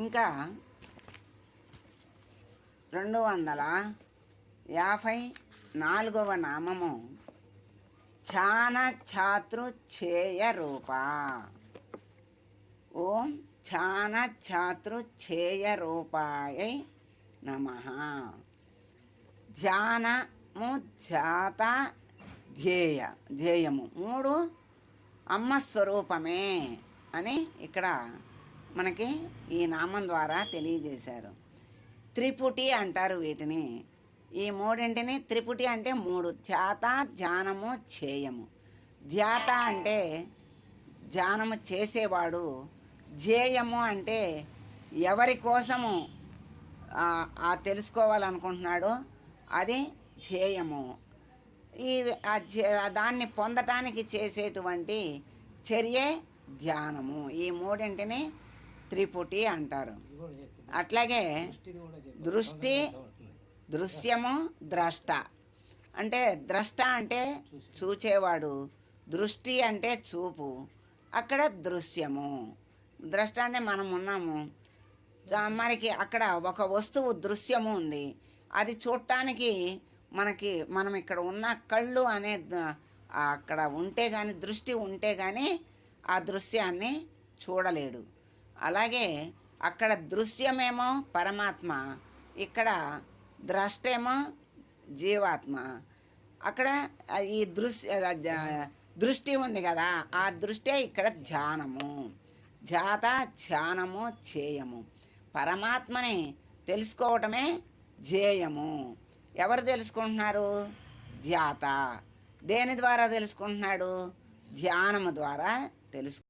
ఇంకా రెండు వందల యాభై నాలుగవ నామము ఛాన ఛాతృ ఛేయ రూప. ఓం ఛాన ఛాతృ ఛేయ రూపాయ నమ. ధ్యానము ధ్యాత ధ్యేయ ధ్యేయము. మూడు అమ్మ స్వరూపమే అని ఇక్కడ మనకి ఈ నామం ద్వారా తెలియజేశారు. త్రిపుటి అంటారు వీటిని. ఈ మూడింటిని త్రిపుటి అంటే మూడు ధ్యాత ధ్యానము చేయము ధ్యాత అంటే ధ్యానము చేసేవాడు ధ్యేయము అంటే ఎవరి కోసము ఆ, తెలుసుకోవాలనుకుంటున్నాడో అది ధ్యేయము. ఈ దాన్ని పొందటానికి చేసేటువంటి చర్యే ధ్యానము. ఈ మూడింటిని త్రిపుటి అంటారు. అట్లాగే దృష్టి దృశ్యము ద్రష్ట. అంటే ద్రష్ట అంటే చూచేవాడు. దృష్టి అంటే చూపు. అక్కడ దృశ్యము. ద్రష్ట అంటే మనం ఉన్నాము. మనకి అక్కడ ఒక వస్తువు దృశ్యము ఉంది. అది చూడటానికి మనకి మనం ఇక్కడ ఉన్న కళ్ళు అనే అక్కడ ఉంటే కానీ దృష్టి ఉంటే కానీ ఆ దృశ్యాన్ని చూడలేడు. అలాగే అక్కడ దృశ్యమేమో పరమాత్మ ఇక్కడ ద్రష్టేమో జీవాత్మ. అక్కడ ఈ దృశ్య దృష్టి ఉంది కదా ఆ దృష్టే ఇక్కడ ధ్యానము. జాత ధ్యానము చేయము పరమాత్మని తెలుసుకోవటమే ధ్యేయము. ఎవరు తెలుసుకుంటున్నారు? ధ్యాత. దేని ద్వారా తెలుసుకుంటున్నాడు? ధ్యానము ద్వారా తెలుసు